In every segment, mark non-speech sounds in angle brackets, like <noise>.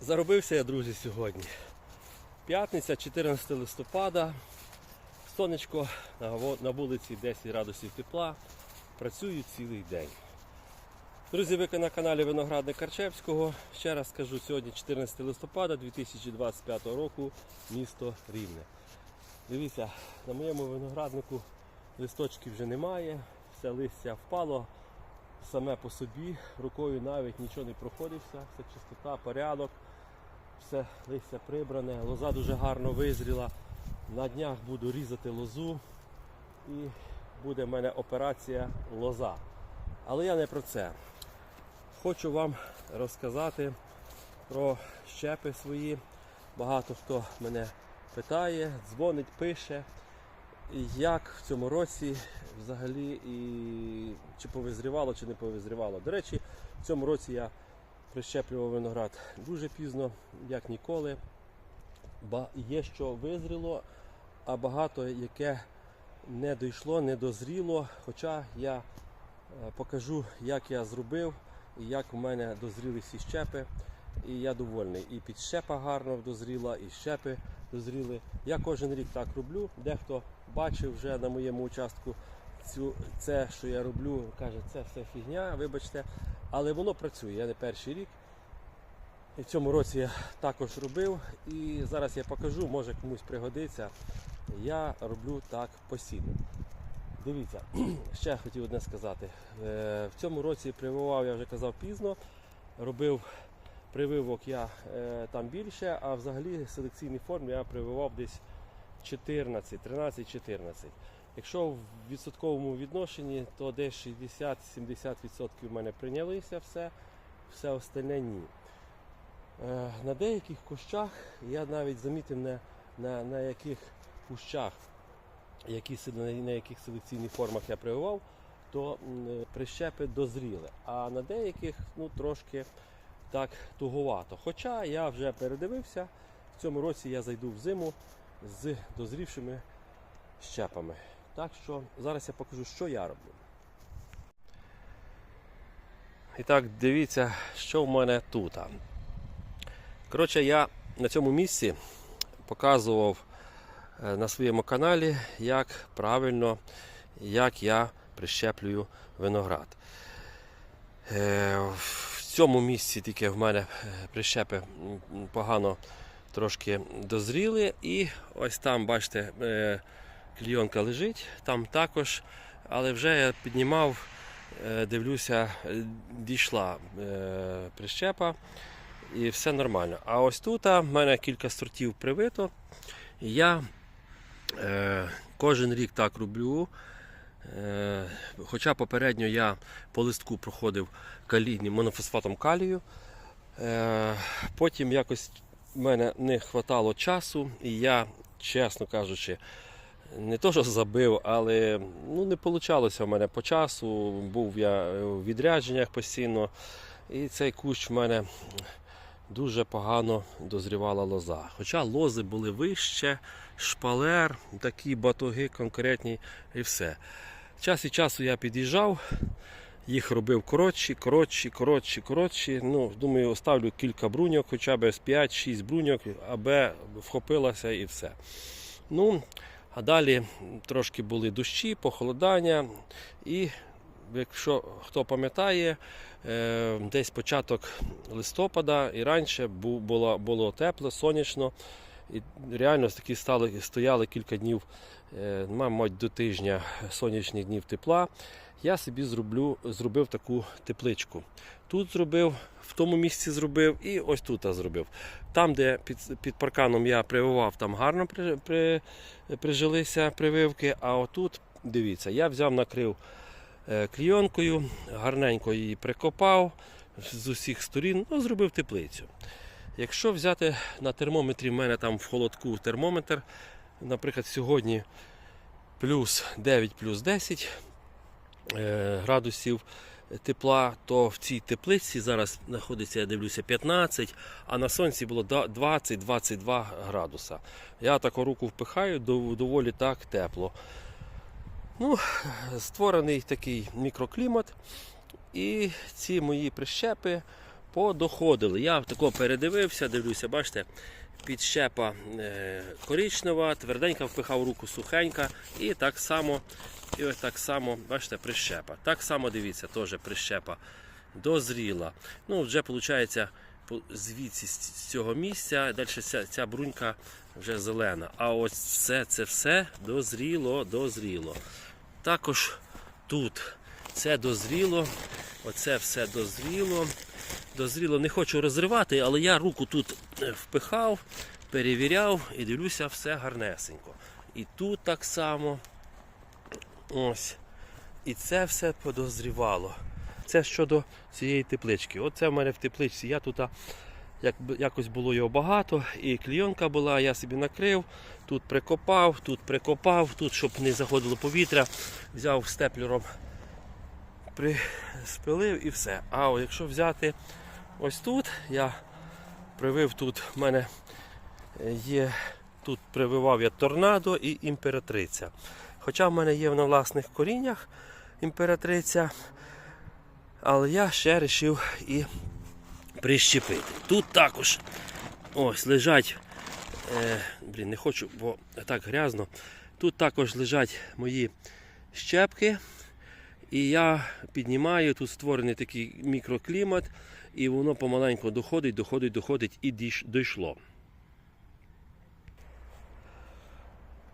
Заробився я, друзі, сьогодні. П'ятниця, 14 листопада. Сонечко на вулиці 10 градусів тепла. Працюю цілий день. Друзі, ви на каналі Виноградник Карчевського. Ще раз скажу, сьогодні 14 листопада 2025 року, місто Рівне. Дивіться, на моєму винограднику листочків вже немає, все листя впало саме по собі, рукою навіть нічого не проходився, все чистота, порядок, все листя прибране, лоза дуже гарно визріла. На днях буду різати лозу і буде в мене операція лоза. Але я не про це. Хочу вам розказати про щепи свої. Багато хто мене питає, дзвонить, пише, як в цьому році взагалі і чи повизрівало, чи не повизрівало. До речі, в цьому році я прищеплював виноград дуже пізно, як ніколи. Ба- Є що визріло, а багато яке не дійшло, не дозріло. Хоча я е, покажу, як я зробив і як у мене дозріли всі щепи. І я довольний. І підщепа гарно дозріла, і щепи дозріли. Я кожен рік так роблю. Дехто бачив вже на моєму участку цю, це, що я роблю, каже, це все фігня, вибачте. Але воно працює. Я не перший рік. І в цьому році я також робив. І зараз я покажу, може комусь пригодиться. Я роблю так постійно. Дивіться, <clears throat> ще хотів одне сказати. Е, В цьому році прививав, я вже казав пізно. Робив прививок я е, там більше, а взагалі селекційний форм я прививав десь 14, 13-14. Якщо в відсотковому відношенні, то десь 60-70% в мене прийнялися все, все остальне ні. Е, На деяких кущах я навіть замітив на, на, на яких кущах, які, на, яких селекційних формах я прививав, то прищепи дозріли. А на деяких ну, трошки так туговато. Хоча я вже передивився, в цьому році я зайду в зиму з дозрівшими щепами. Так що зараз я покажу, що я роблю. І так, дивіться, що в мене тут. Коротше, я на цьому місці показував е, на своєму каналі, як правильно, як я прищеплюю виноград. Цьому місці тільки в мене е, прищепи погано трошки дозріли. І ось там, бачите, е, клійонка лежить, там також, але вже я піднімав, е, дивлюся, дійшла прищепа і все нормально. А ось тут в мене кілька сортів привито. Я е, кожен рік так роблю. Е, Хоча попередньо я по листку проходив калійним монофосфатом калію. Е, Потім якось в мене не вистачало часу, і я, чесно кажучи, не то, що забив, але ну, не вийшло в мене по часу. Був я у відрядженнях постійно. І цей кущ в мене дуже погано дозрівала лоза. Хоча лози були вище, шпалер, такі батоги конкретні і все. Час від часу я під'їжджав, їх робив коротші, коротші, коротші, коротші. Ну, думаю, оставлю кілька бруньок, хоча б з 5-6 бруньок, аби вхопилася і все. Ну, а далі трошки були дощі, похолодання. І якщо хто пам'ятає, е, десь початок листопада і раніше було, було тепло, сонячно. І реально такі стали, стояли кілька днів, е, мабуть, до тижня сонячних днів тепла. Я собі зроблю, зробив таку тепличку. Тут зробив, в тому місці зробив і ось тут зробив. Там, де під, під парканом я прививав, там гарно при, при, прижилися прививки. А отут, дивіться, я взяв, накрив е, клійонкою, гарненько її прикопав з усіх сторін, ну, зробив теплицю. Якщо взяти на термометрі, в мене там в холодку термометр, наприклад, сьогодні плюс 9, плюс 10 е, градусів тепла, то в цій теплиці зараз знаходиться, я дивлюся, 15, а на сонці було 20-22 градуса. Я таку руку впихаю, доволі так тепло. Ну, створений такий мікроклімат. І ці мої прищепи подоходили. Я тако передивився, дивлюся, бачите, підщепа е, коричнева, тверденька впихав руку сухенька. І так само, і ось так само, бачите, прищепа. Так само дивіться, теж прищепа дозріла. Ну, вже виходить, звідси з цього місця, далі ця, ця брунька вже зелена. А ось це, це все дозріло, дозріло. Також тут це дозріло, оце все дозріло. Дозріло, не хочу розривати, але я руку тут е, впихав, перевіряв і дивлюся, все гарнесенько. І тут так само. Ось. І це все подозрівало. Це щодо цієї теплички. Оце в мене в тепличці. Я тут як, якось було його багато, і клійонка була, я собі накрив, тут прикопав, тут прикопав, тут, щоб не заходило повітря, взяв степлером, приспилив і все. А якщо взяти ось тут, я привив тут, в мене є, тут прививав я торнадо і імператриця. Хоча в мене є на власних коріннях імператриця, але я ще вирішив і прищепити. Тут також ось лежать, е, блін, не хочу, бо так грязно. Тут також лежать мої щепки. І я піднімаю, тут створений такий мікроклімат, і воно помаленьку доходить, доходить, доходить і дійш- дійшло.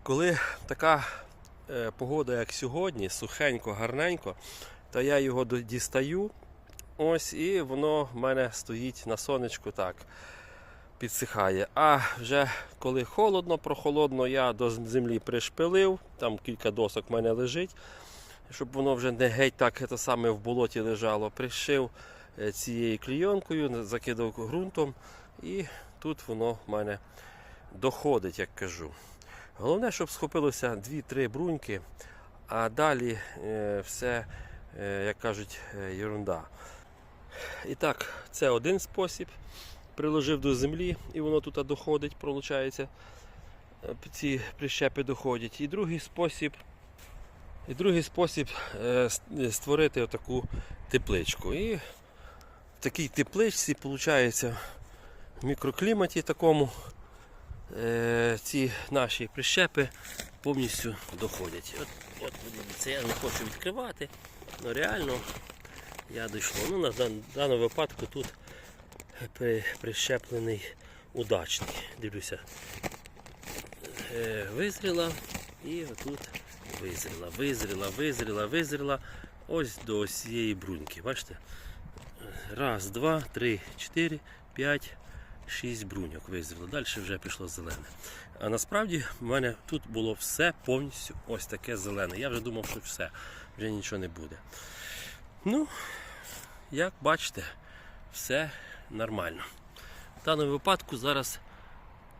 Коли така е, погода, як сьогодні, сухенько, гарненько, то я його дістаю. Ось, і воно в мене стоїть на сонечку так, підсихає. А вже коли холодно, прохолодно, я до землі пришпилив, там кілька досок в мене лежить, щоб воно вже не геть так це саме в болоті лежало. Пришив е, цією клійонкою, закидав ґрунтом, і тут воно в мене доходить, як кажу. Головне, щоб схопилося 2-3 бруньки, а далі е, все, е, як кажуть, ерунда. І так, це один спосіб. Приложив до землі і воно тут доходить, виходить. Ці прищепи доходять. І другий спосіб, і другий спосіб е, створити отаку тепличку. І в такій тепличці, виходить, в мікрокліматі такому е, ці наші прищепи повністю доходять. От, от подивіться, я не хочу відкривати, але реально я дійшло. Ну, на дан- даному випадку тут прищеплений удачний. Дивлюся. Е, визріла і отут визріла, визріла, визріла, визріла. Ось до ось цієї бруньки. Бачите? Раз, два, три, чотири, п'ять, шість бруньок визріло. Далі вже пішло зелене. А насправді в мене тут було все повністю ось таке зелене. Я вже думав, що все, вже нічого не буде. Ну, як бачите, все нормально. В даному випадку зараз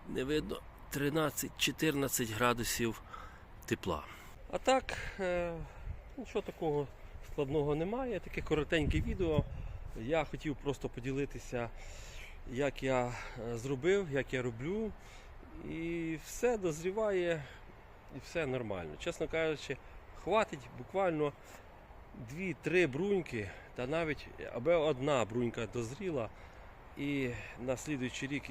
не видно 13-14 градусів тепла. А так, е, нічого такого складного немає. Таке коротеньке відео. Я хотів просто поділитися, як я е, зробив, як я роблю. І все дозріває, і все нормально. Чесно кажучи, хватить буквально 2-3 бруньки, та навіть аби одна брунька дозріла. І на слідуючий рік,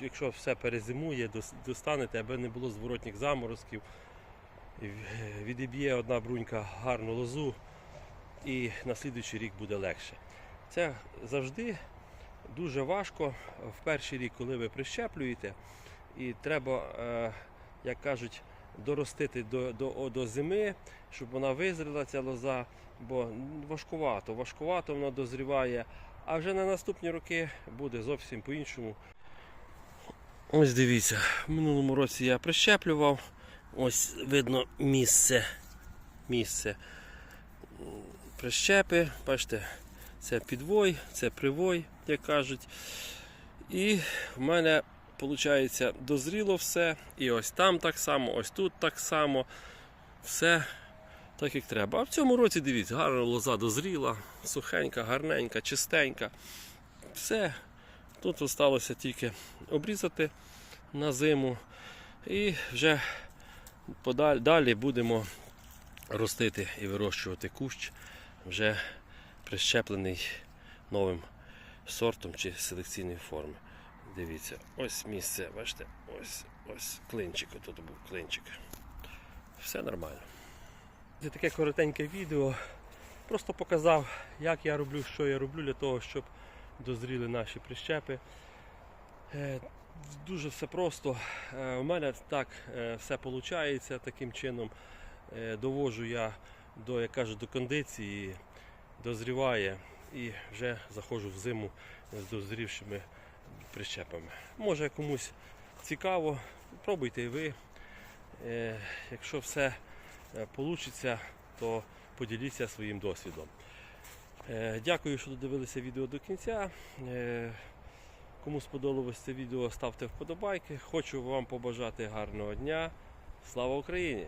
якщо все перезимує, достанете, аби не було зворотніх заморозків, відіб'є одна брунька гарну лозу, і на слідуючий рік буде легше. Це завжди дуже важко в перший рік, коли ви прищеплюєте, і треба, е, як кажуть, доростити до, до, до зими, щоб вона визріла ця лоза, бо важкувато, важкувато вона дозріває. А вже на наступні роки буде зовсім по-іншому. Ось дивіться, в минулому році я прищеплював. Ось видно місце. Місце прищепи. Бачите, це підвой, це привой, як кажуть. І в мене, виходить, дозріло все. І ось там так само, ось тут так само. Все так як треба. А в цьому році, дивіться, гарна лоза дозріла, сухенька, гарненька, чистенька. Все. Тут залишилося тільки обрізати на зиму. І вже подаль, далі будемо ростити і вирощувати кущ, вже прищеплений новим сортом чи селекційної форми. Дивіться, ось місце, бачите, ось, ось клинчик, тут був клинчик. Все нормально. Це таке коротеньке відео. Просто показав, як я роблю, що я роблю для того, щоб дозріли наші прищепи. Дуже все просто. Е, У мене так е, все виходить таким чином. Е, Довожу я до, як кажуть, до кондиції, дозріває і вже заходжу в зиму з дозрівшими прищепами. Може комусь цікаво, пробуйте і ви. Якщо все вийде, то поділіться своїм досвідом. Дякую, що додивилися відео до кінця. Кому сподобалось це відео, ставте вподобайки. Хочу вам побажати гарного дня. Слава Україні!